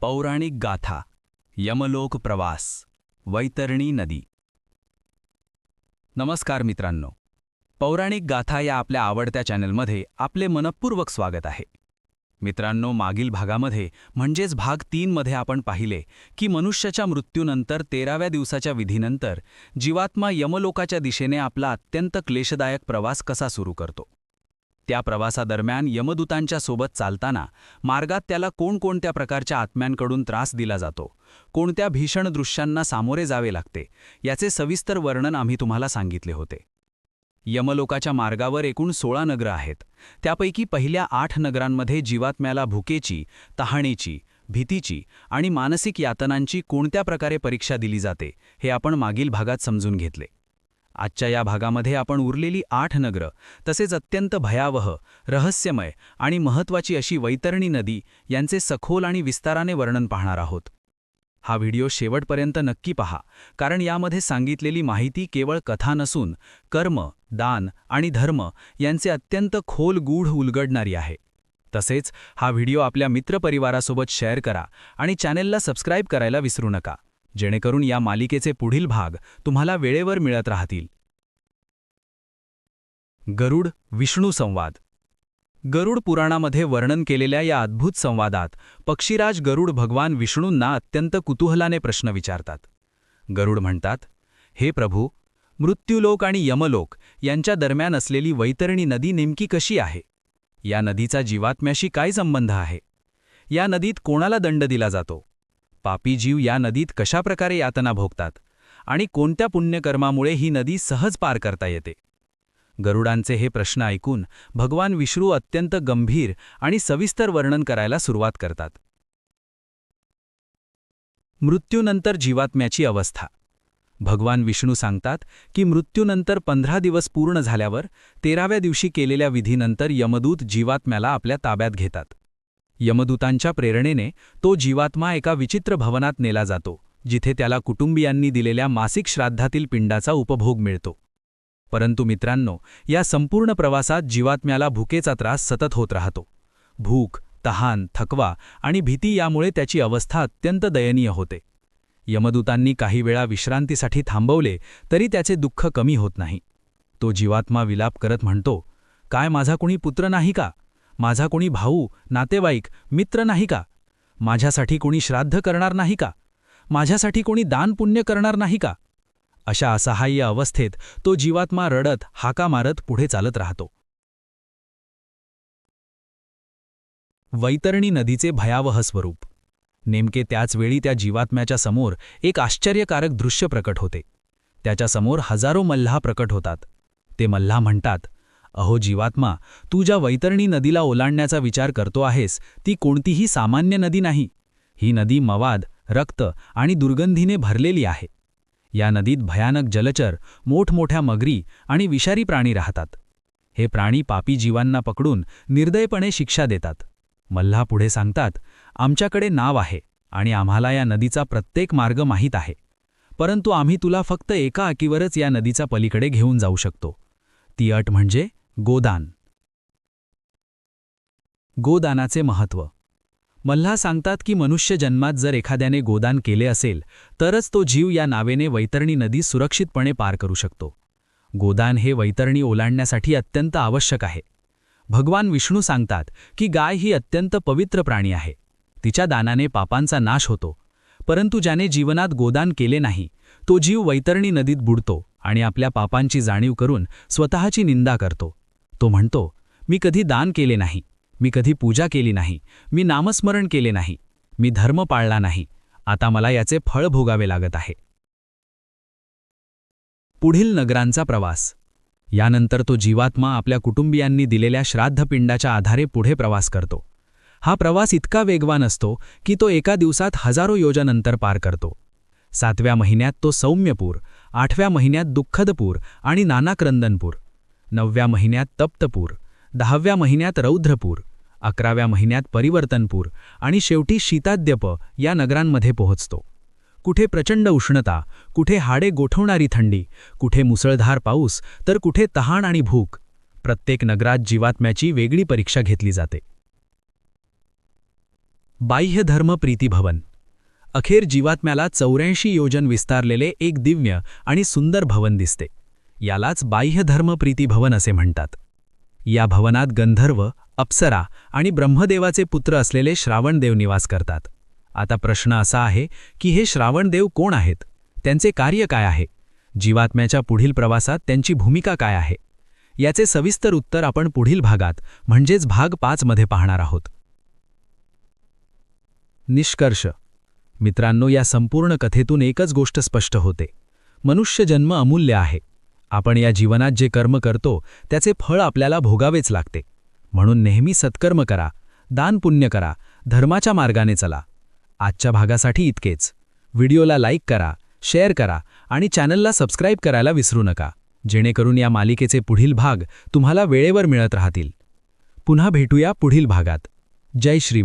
पौराणिक गाथा यमलोक प्रवास वैतरणी नदी. नमस्कार मित्रांनो. पौराणिक गाथा या आपल्या आवडत्या चॅनलमध्ये आपले मनपूर्वक स्वागत आहे. मित्रांनो मागील भागामध्ये म्हणजेच भाग तीनमध्ये आपण पाहिले की मनुष्याच्या मृत्यूनंतर तेराव्या दिवसाच्या विधीनंतर जीवात्मा यमलोकाच्या दिशेने आपला अत्यंत क्लेशदायक प्रवास कसा सुरू करतो. त्या प्रवासादरम्यान यमदूतांच्या सोबत चालताना मार्गात त्याला कोणकोणत्या प्रकारच्या आत्म्यांकडून त्रास दिला जातो कोणत्या भीषण दृश्यांना सामोरे जावे लागते याचे सविस्तर वर्णन आम्ही तुम्हाला सांगितले होते. यमलोकाच्या मार्गावर एकूण सोळा नगरं आहेत. त्यापैकी पहिल्या आठ नगरांमध्ये जीवात्म्याला भुकेची तहाणीची भीतीची आणि मानसिक यातनांची कोणत्या प्रकारे परीक्षा दिली जाते हे आपण मागील भागात समजून घेतले. आजच्या या भागामध्ये आपण उरलेली आठ नगरं तसेच अत्यंत भयावह रहस्यमय आणि महत्त्वाची अशी वैतरणी नदी यांचे सखोल आणि विस्ताराने वर्णन पाहणार आहोत. हा व्हिडिओ शेवटपर्यंत नक्की पहा कारण यामध्ये सांगितलेली माहिती केवळ कथा नसून कर्म दान आणि धर्म यांचे अत्यंत खोल गूढ उलगडणारी आहे. तसेच हा व्हिडिओ आपल्या मित्रपरिवारासोबत शेअर करा आणि चॅनेलला सबस्क्राईब करायला विसरू नका. जेणेकरून या मालिकेचे पुढील भाग तुम्हाला वेळेवर मिळत राहतील. गरुड विष्णू संवाद. गरुड पुराणामध्ये वर्णन केलेल्या या अद्भुत संवादात पक्षीराज गरुड भगवान विष्णूंना अत्यंत कुतूहलाने प्रश्न विचारतात. गरुड म्हणतात हे प्रभू मृत्यूलोक आणि यमलोक यांच्या दरम्यान असलेली वैतरणी नदी नेमकी कशी आहे? या नदीचा जीवात्म्याशी काय संबंध आहे? या नदीत कोणाला दंड दिला जातो? पापी जीव या नदीत कशाप्रकारे यातना भोगतात आणि कोणत्या पुण्यकर्मामुळे ही नदी सहज पार करता येते? गरुडांचे हे प्रश्न ऐकून भगवान विष्णू अत्यंत गंभीर आणि सविस्तर वर्णन करायला सुरुवात करतात. मृत्यूनंतर जीवात्म्याची अवस्था. भगवान विष्णू सांगतात की मृत्यूनंतर पंधरा दिवस पूर्ण झाल्यावर तेराव्या दिवशी केलेल्या विधीनंतर यमदूत जीवात्म्याला आपल्या ताब्यात घेतात. यमदूतांच्या प्रेरणेने तो जीवात्मा एका विचित्र भवनात नेला जातो जिथे त्याला कुटुंबियांनी दिलेल्या मासिक श्राद्धातील पिंडाचा उपभोग मिळतो. परंतु मित्रांनो या संपूर्ण प्रवासात जीवात्म्याला भुकेचा त्रास सतत होत राहतो. भूक तहान थकवा आणि भीती यामुळे त्याची अवस्था अत्यंत दयनीय होते. यमदूतांनी काही वेळा विश्रांतीसाठी थांबवले तरी त्याचे दुःख कमी होत नाही. तो जीवात्मा विलाप करत म्हणतो काय माझा कुणी पुत्र नाही का? माझा कोणी भाऊ नातेवाईक मित्र नाही का? माझ्यासाठी कोणी श्राद्ध करणार नाही का? माझ्यासाठी कोणी दान पुण्य करणार नाही का? अशा असहाय्य अवस्थेत तो जीवात्मा रडत हाका मारत पुढे चालत राहतो. वैतरणी नदीचे भयावह स्वरूप. नेमके त्याचवेळी त्या जीवात्म्याच्या समोर एक आश्चर्यकारक दृश्य प्रकट होते. त्याच्यासमोर हजारो मल्हा प्रकट होतात. ते मल्हा म्हणतात अहो जीवात्मा तू ज्या वैतरणी नदीला ओलांडण्याचा विचार करतो आहेस ती कोणतीही सामान्य नदी नाही. ही नदी मवाद रक्त आणि दुर्गंधीने भरलेली आहे. या नदीत भयानक जलचर मोठमोठ्या मगरी आणि विषारी प्राणी राहतात. हे प्राणी पापी जीवांना पकडून निर्दयपणे शिक्षा देतात. मल्हा पुढे सांगतात आमच्याकडे नाव आहे आणि आम्हाला या नदीचा प्रत्येक मार्ग माहीत आहे. परंतु आम्ही तुला फक्त एका अकीवरच या नदीचा पलीकडे घेऊन जाऊ शकतो. ती अट म्हणजे गोदान. गोदानाचे महत्त्व मल्हा सांगतात की मनुष्य जन्मात जर एखाद्याने गोदान केले असेल तरच तो जीव या नावेने वैतरणी नदी सुरक्षितपणे पार करू शकतो. गोदान हे वैतरणी ओलांडण्यासाठी अत्यंत आवश्यक आहे. भगवान विष्णू सांगतात की गाय ही अत्यंत पवित्र प्राणी आहे. तिच्या दानाने पापांचा नाश होतो. परंतु ज्याने जीवनात गोदान केले नाही तो जीव वैतरणी नदीत बुडतो आणि आपल्या पापांची जाणीव करून स्वतःची निंदा करतो. तो म्हणतो मी कधी दान केले नाही मी कधी पूजा केली नाही मी नामस्मरण केले नाही मी धर्म पाळला नाही आता मला याचे फळ भोगावे लागत आहे. पुढील नगरांचा प्रवास. यानंतर तो जीवात्मा आपल्या कुटुंबियांनी दिलेल्या श्राद्धपिंडाच्या आधारे पुढे प्रवास करतो. हा प्रवास इतका वेगवान असतो की तो एका दिवसात हजारो योजनंतर पार करतो. सातव्या महिन्यात तो सौम्यपूर आठव्या महिन्यात दुःखदपूर आणि नानाक्रंदनपूर. नवव्या महिन्यात तप्तपूर दहाव्या महिन्यात रौद्रपूर अकराव्या महिन्यात परिवर्तनपूर आणि शेवटी शीताद्यप या नगरांमध्ये पोहोचतो. कुठे प्रचंड उष्णता कुठे हाडे गोठवणारी थंडी कुठे मुसळधार पाऊस तर कुठे तहान आणि भूक प्रत्येक नगरात जीवात्म्याची वेगळी परीक्षा घेतली जाते. बाह्यधर्म प्रीतीभवन. अखेर जीवात्म्याला चौऱ्याऐंशी योजन विस्तारलेले एक दिव्य आणि सुंदर भवन दिसते. यालाच बाह्यधर्म प्रीतीभवन असे म्हणतात. या भवनात गंधर्व अप्सरा आणि ब्रह्मदेवाचे पुत्र असलेले श्रावणदेव निवास करतात. आता प्रश्न असा आहे की हे श्रावणदेव कोण आहेत? त्यांचे कार्य काय आहे? जीवात्म्याच्या पुढील प्रवासात त्यांची भूमिका काय आहे? याचे सविस्तर उत्तर आपण पुढील भागात म्हणजेच भाग पाचमध्ये पाहणार आहोत. निष्कर्ष. मित्रांनो या संपूर्ण कथेतून एकच गोष्ट स्पष्ट होते. मनुष्य जन्म अमूल्य आहे. आपण या जीवनात जे कर्म करतो त्याचे फळ आपल्याला भोगावेच लागते. म्हणून नेहमी सत्कर्म करा दान पुण्य करा धर्माच्या मार्गाने चला. आजच्या भागासाठी इतकेच. व्हिडिओला लाईक करा शेअर करा आणि चॅनलला सबस्क्राईब करायला विसरू नका. जेणेकरून या मालिकेचे पुढील भाग तुम्हाला वेळेवर मिळत राहतील. पुन्हा भेटूया पुढील भागात. जय श्री